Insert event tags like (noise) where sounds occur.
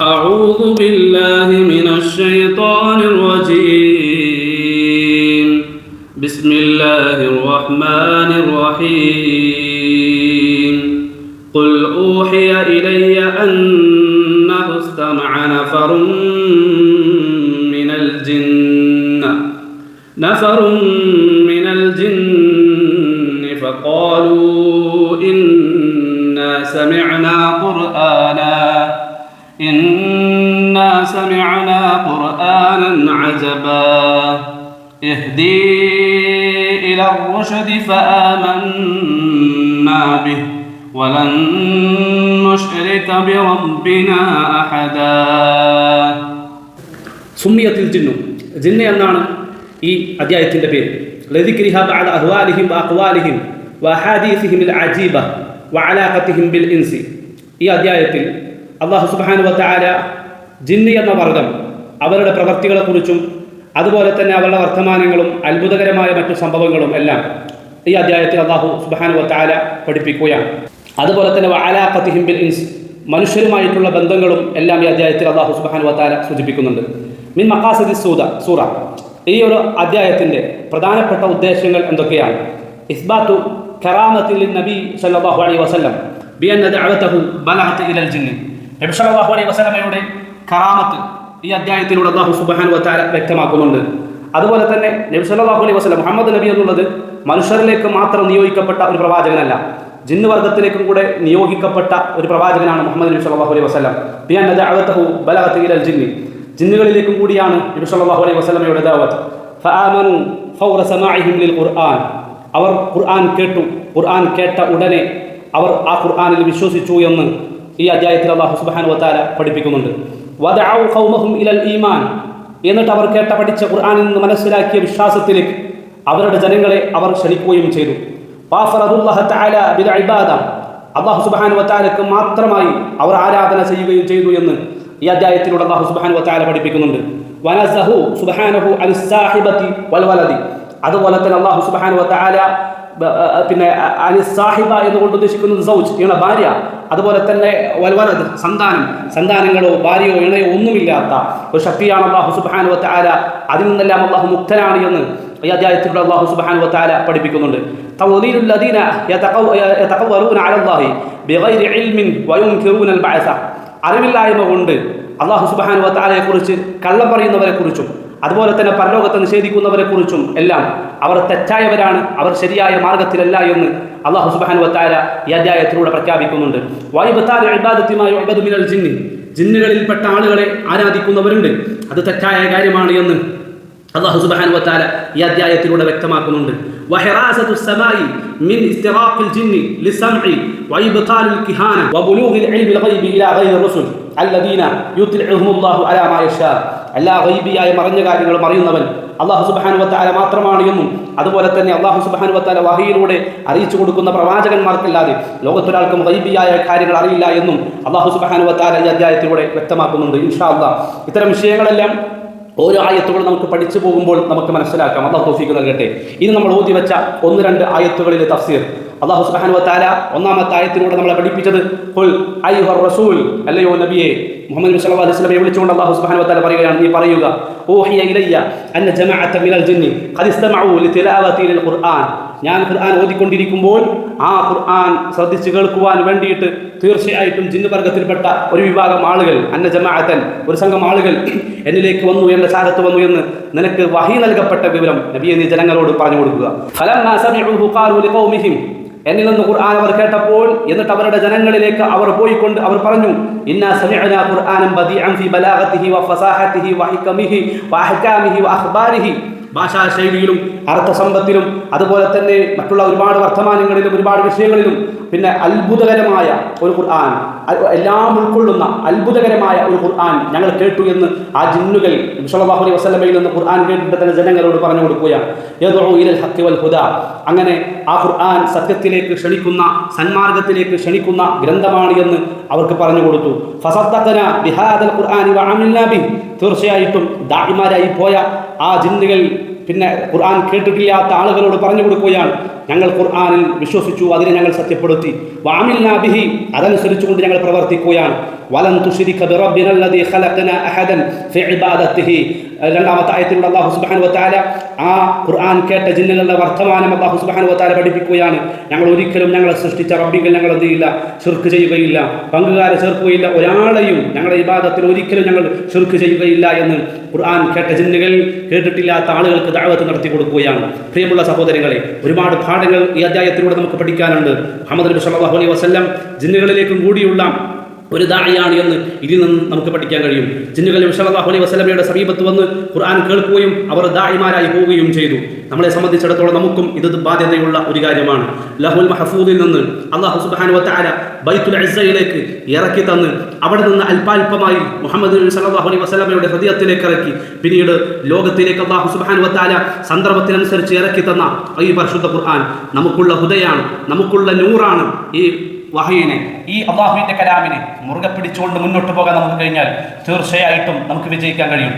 أعوذ بالله من الشيطان الرجيم. بسم الله الرحمن الرحيم. قل أوحي إلي أنه استمع نفر من الجن. نفر من الجن فقالوا إنا سمعنا قرآنا. إنا سمعنا قرآنا عجبا اهدي إلى الرشد فآمنا به ولن نشرك بربنا أحدا സുമ്മിയത്തിൽ ജിന്നു ജിന്ന എന്നാണ് ഈ അധ്യായത്തിൻ്റെ പേര് ലദിക്രിഹ ബഅദ അഹ്വാലിഹിം വഅഖ്വാലിഹിം വഅഹാദീസിഹിം അജീബ വഅലാഖത്തിഹിം ബിൽ ഇൻസി ഈ അധ്യായത്തിൽ അല്ലാഹു സുബ്ഹാനഹു വതആല ജിന്നി എന്ന വർഗം അവരുടെ പ്രവർത്തികളെക്കുറിച്ചും അതുപോലെ തന്നെ അവരുടെ വർത്തമാനങ്ങളും അത്ഭുതകരമായ മറ്റു സംഭവങ്ങളും എല്ലാം ഈ അധ്യായത്തിൽ അള്ളാഹു സുബ്ഹാനഹു വതആല പഠിപ്പിക്കുകയാണ്. അതുപോലെ തന്നെ വഅലാഖത്തിഹിം ബിൽ ഇൻസ് മനുഷ്യരുമായിട്ടുള്ള ബന്ധങ്ങളും എല്ലാം ഈ അധ്യായത്തിൽ അള്ളാഹു സുബ്ഹാനഹു വതആല സൂചിപ്പിക്കുന്നുണ്ട്. മിൻ മക്കാസദി സൂദ സൂറ. ഈ ഒരു അധ്യായത്തിന്റെ പ്രധാനപ്പെട്ട ഉദ്ദേശങ്ങൾ എന്തൊക്കെയാണ്? ഇസ്ബാത്തു കറാമത്തിൽ നബി സല്ലല്ലാഹു അലൈഹി വസല്ലം ബിഅന്ന ദഅവതഹു ബലഹത്ത് ഇലൽ ജിന്നി. നബി അലൈഹി വസല്ലമയുടെ കറാമത്ത് ഈ അധ്യായത്തിലൂടെ അള്ളാഹു സുബാൻ വത്താല വ്യക്തമാക്കുന്നുണ്ട്. അതുപോലെ തന്നെ നബി സല്ലല്ലാഹു അലൈഹി വസ്ലം മുഹമ്മദ് നബി എന്നുള്ളത് മനുഷ്യരിലേക്ക് മാത്രം നിയോഗിക്കപ്പെട്ട ഒരു പ്രവാചകനല്ല. ജിന്ന് വർഗത്തിലേക്കും കൂടെ നിയോഗിക്കപ്പെട്ട ഒരു പ്രവാചകനാണ് മുഹമ്മദ് നബി സല്ലാഹു അലൈഹി വസല്ലം. പിന്നെ ദഅവതഹു ബലഹത്തിൽ ഇലൽ ജിന്നി. ജിന്നുകളിലേക്കും കൂടിയാണ് നബി സല്ലാഹു അലൈഹി വസ്ലമയുടെ ദഅവത്ത്. ഫആമനു ഫൗറ ലിൽ ഖുർആൻ. അവർ ഖുർആൻ കേട്ടു. ഖുർആൻ കേട്ട ഉടനെ അവർ ആ ഖുർആനിൽ വിശ്വസിച്ചു എന്ന് ഈ അധ്യായത്തിൽ അള്ളാഹു സുബാൻ വത്താല പഠിപ്പിക്കുന്നുണ്ട്. ഇലൽ ഈമാൻ. എന്നിട്ട് അവർ കേട്ട പഠിച്ച ഖുർആാനിൽ നിന്ന് മനസ്സിലാക്കിയ വിശ്വാസത്തിലേക്ക് അവരുടെ ജനങ്ങളെ അവർ ക്ഷണിക്കുകയും ചെയ്തു. അള്ളാഹു സുബാൻ വത്താലക്ക് മാത്രമായി അവർ ആരാധന ചെയ്യുകയും ചെയ്തു എന്ന് ഈ അധ്യായത്തിലൂടെ അള്ളാഹു സുബാൻ വത്താല പഠിപ്പിക്കുന്നുണ്ട്. വനസഹു അനിസ്സാഹിബതി വൽവലദി. അതുപോലെ തന്നെ അള്ളാഹു സുബാൻ വതആല പിന്നെ അനി സാഹിബ എന്നുകൊണ്ട് ഉദ്ദേശിക്കുന്നത് സൗജ് ഇണ ഭാര്യ. അതുപോലെ തന്നെ വൽവലത് സന്താനം. സന്താനങ്ങളോ ഭാര്യയോ ഇണയോ ഒന്നുമില്ലാത്ത ഒരു ശക്തിയാണ് അള്ളാഹു സുബാനുവത്ത് ആല അതിൽ നിന്നെല്ലാം അള്ളാഹു മുക്തനാണ് എന്ന് ഈ അധ്യായത്തിൽ അള്ളാഹു സുബാനു വത്താല പഠിപ്പിക്കുന്നുണ്ട്. അറിവില്ലായ്മ കൊണ്ട് അള്ളാഹു സുബാനു വത്താലയെ കുറിച്ച് കള്ളം പറയുന്നവരെ കുറിച്ചും അതുപോലെ തന്നെ പരലോകത്തെ നിഷേധിക്കുന്നവരെ കുറിച്ചും എല്ലാം അവർ തെറ്റായവരാണ് അവർ ശരിയായ മാർഗത്തിലല്ല എന്ന് അള്ളാഹു സുബാനു വത്താല ഈ അധ്യായത്തിലൂടെ പ്രഖ്യാപിക്കുന്നുണ്ട് വൈബത്താല ഇബാദത്തിമായ ഇബദു മിനൽ ജിന്നി ജിന്നുകളിൽപ്പെട്ട ആളുകളെ ആരാധിക്കുന്നവരുണ്ട് അത് തെറ്റായ കാര്യമാണ് എന്ന് അള്ളാഹു സുബ്ഹാനഹു വതആല ഈ അധ്യായത്തിലൂടെ വ്യക്തമാക്കുന്നുണ്ട് വഹിറാസത്തു السماء من استراق الجن للسمع وإبطال الكهانة وبلوغ العلم الغيب إلى غير الرسل الذين يطلعهم الله على ما يشاء എല്ലാ വൈബിയായി മറഞ്ഞ കാര്യങ്ങളും അറിയുന്നവൻ അള്ളാഹു സുബാനു വത്താല മാത്രമാണ് എന്നും. അതുപോലെ തന്നെ അള്ളാഹു സുബാനു വത്താല വഹയിലൂടെ അറിയിച്ചു കൊടുക്കുന്ന പ്രവാചകന്മാർക്കല്ലാതെ ലോകത്തൊരാൾക്കും വൈബിയായ കാര്യങ്ങൾ അറിയില്ല എന്നും അള്ളാഹു സുബാനു വത്താല ഈ അധ്യായത്തിലൂടെ വ്യക്തമാക്കുന്നുണ്ട്. ഇൻഷാ അള്ളാഹ് ഇത്തരം വിഷയങ്ങളെല്ലാം ഓരോ ആയത്തുകൾ നമുക്ക് പഠിച്ചു പോകുമ്പോൾ നമുക്ക് മനസ്സിലാക്കാം. അള്ളാഹു തോഫിക്ക് നൽകട്ടെ. ഇനി നമ്മൾ ഓതി വെച്ച ഒന്ന് രണ്ട് ആയത്തുകളിലെ തഫ്സീർ. അള്ളാഹു സുബ്ഹാനഹു വതആല ഒന്നാമത്തെ ആയത്തിലൂടെ നമ്മളെ പഠിപ്പിച്ചത് റസൂൽ അല്ലയോ നബിയെ? മുഹമ്മദ് നബി സല്ലല്ലാഹു അലൈഹി വസല്ലമയെ വിളിച്ചുകൊണ്ട് അള്ളാഹു സുബ്ഹാനഹു വതആല പറയുകയാണ് നീ പറയുക ഊഹിയ ഇലയ്യ അന്ന ജമാഅത്ത മിനൽ ജിന്നി ഖദ് ഇസ്തമഉ ലിതിലാവതി ലിൽ ഖുർആൻ ഞാൻ ഖുർആൻ ഓതിക്കൊണ്ടിരിക്കുമ്പോൾ ആ ഖുർആൻ ശ്രദ്ധിച്ച് കേൾക്കുവാൻ വേണ്ടിയിട്ട് തീർച്ചയായിട്ടും ജിന്ന് വർഗത്തിൽപ്പെട്ട ഒരു വിഭാഗം ആളുകൾ അന്ന ജമാഅത്തൻ ഒരു സംഘം ആളുകൾ (clears throat) എന്നിലേക്ക് വന്നു എന്റെ ചാരത്ത് വന്നു എന്ന് നിനക്ക് വഹി നൽകപ്പെട്ട വിവരം നബിയെ നീ ജനങ്ങളോട് പറഞ്ഞു കൊടുക്കുക. ഫലം എന്നിൽ നിന്ന് ഖുർആൻ അവർ കേട്ടപ്പോൾ എന്നിട്ട് അവരുടെ ജനങ്ങളിലേക്ക് അവർ പോയിക്കൊണ്ട് അവർ പറഞ്ഞു ഇന്നാ സമിഅനാ ഖുർആനം ബദീഅൻ ഫി ബലാഗതിഹി വ അഹ്കാമിഹി വ വഅഖ്ബാരിഹി ഭാഷാശൈലിയിലും അർത്ഥസമ്പത്തിലും അതുപോലെ തന്നെ മറ്റുള്ള ഒരുപാട് വർത്തമാനങ്ങളിലും ഒരുപാട് വിഷയങ്ങളിലും പിന്നെ അത്ഭുതകരമായ ഒരു ഖുർആൻ എല്ലാം ഉൾക്കൊള്ളുന്ന അത്ഭുതകരമായ ഒരു ഖുർആൻ ഞങ്ങൾ കേട്ടു എന്ന് ആ ജിന്നുകൾ സല്ലല്ലാഹു അലൈഹി വസല്ലമയിൽ നിന്ന് ഖുർആൻ കേട്ടിട്ട് തന്നെ ജനങ്ങളോട് പറഞ്ഞു കൊടുക്കുകയാണ്. വൽ അങ്ങനെ ആ ഖുർആൻ സത്യത്തിലേക്ക് ക്ഷണിക്കുന്ന സന്മാർഗത്തിലേക്ക് ക്ഷണിക്കുന്ന ഗ്രന്ഥമാണ് എന്ന് അവർക്ക് പറഞ്ഞു കൊടുത്തു. ഫസദ്ദഖന ബിഹാദൽ ബിഹി. തീർച്ചയായിട്ടും ദാഇമാരായി പോയ ആ ജിന്നുകൾ പിന്നെ ഖുർആൻ കേട്ടിട്ടില്ലാത്ത ആളുകളോട് പറഞ്ഞു കൊടുക്കുകയാണ്. ഞങ്ങൾ ഖുർആാനിൽ വിശ്വസിച്ചു അതിനെ ഞങ്ങൾ സത്യപ്പെടുത്തി. വാമിൽ നാബിഹി അതനുസരിച്ചുകൊണ്ട് ഞങ്ങൾ പ്രവർത്തിക്കുകയാണ്. വലൻ തുശ്രിക ബിറബ്ബിന അല്ലദീ ഖലഖന അഹദൻ ഫി ഇബാദത്തിഹി രണ്ടാമത്തെ ആയത്തിലൂടെ അല്ലാഹു സുബ്ഹാനഹു വതആല ആ ഖുർആൻ കേട്ട ജിന്നുകളുടെ വർത്തമാനം അല്ലാഹു സുബ്ഹാനഹു വതആല പഠിപ്പിക്കുകയാണ്. ഞങ്ങൾ ഒരിക്കലും ഞങ്ങളെ സൃഷ്ടിച്ച റബ്ബിങ്കിൽ ഞങ്ങൾ എന്ത് ചെയ്യില്ല? ഷിർക്ക് ചെയ്യുകയില്ല. പങ്കുകാരെ ചേർക്കുകയില്ല. ഒരാളെയും ഞങ്ങളുടെ ഇബാദത്തിൽ ഒരിക്കലും ഞങ്ങൾ ഷിർക്ക് ചെയ്യുകയില്ല എന്ന് ഖുർആൻ കേട്ട ജിന്നുകൾ കേട്ടിട്ടില്ലാത്ത ആളുകൾക്ക് ദഅവത്ത് നടത്തി കൊടുക്കുകയാണ്. പ്രിയമുള്ള സഹോദരങ്ങളെ ഒരുപാട് പാഠങ്ങൾ ഈ അധ്യായത്തിലൂടെ നമുക്ക് പഠിക്കാനുണ്ട്. മുഹമ്മദ് നബി സല്ലല്ലാഹു അലൈഹി വസല്ലം ജിന്നുകളിലേക്കും കൂടിയുള്ള ഒരു ദാഴിയാണ് എന്ന് ഇതിൽ നിന്ന് നമുക്ക് പഠിക്കാൻ കഴിയും. ജിന്നുകൾ വിഷലാഹു അലൈഹി വസല്ലമയുടെ സമീപത്ത് വന്ന് ഖുർആൻ കേൾക്കുകയും അവർ ദായിമാരായി പോവുകയും ചെയ്തു. നമ്മളെ സംബന്ധിച്ചിടത്തോളം നമുക്കും ഇത് ബാധ്യതയുള്ള ഒരു കാര്യമാണ്. ലഹുൽ മഹഫൂദിൽ നിന്ന് അള്ളാഹു സുബാൻ വതആല ബൈത്തുൽ അസയിലേക്ക് ഇറക്കി തന്ന് അവിടെ നിന്ന് അല്പാൽപമായി മുഹമ്മദ് സലാഹു അലൈഹി വസല്ലമയുടെ ഹൃദയത്തിലേക്ക് ഇറക്കി. പിന്നീട് ലോകത്തിലേക്ക് അള്ളാഹു സുബാൻ വതആല സന്ദർഭത്തിനനുസരിച്ച് ഇറക്കി തന്ന ഈ പരിശുദ്ധ ഖുർആൻ നമുക്കുള്ള ഹുദയാണ് നമുക്കുള്ള നൂറാണ് ഈ വഹയിനെ ഈ അള്ളാഹുവിന്റെ കലാമിനെ മുറുകെ പിടിച്ചുകൊണ്ട് മുന്നോട്ട് പോകാൻ നമുക്ക് കഴിഞ്ഞാൽ തീർച്ചയായിട്ടും നമുക്ക് വിജയിക്കാൻ കഴിയും.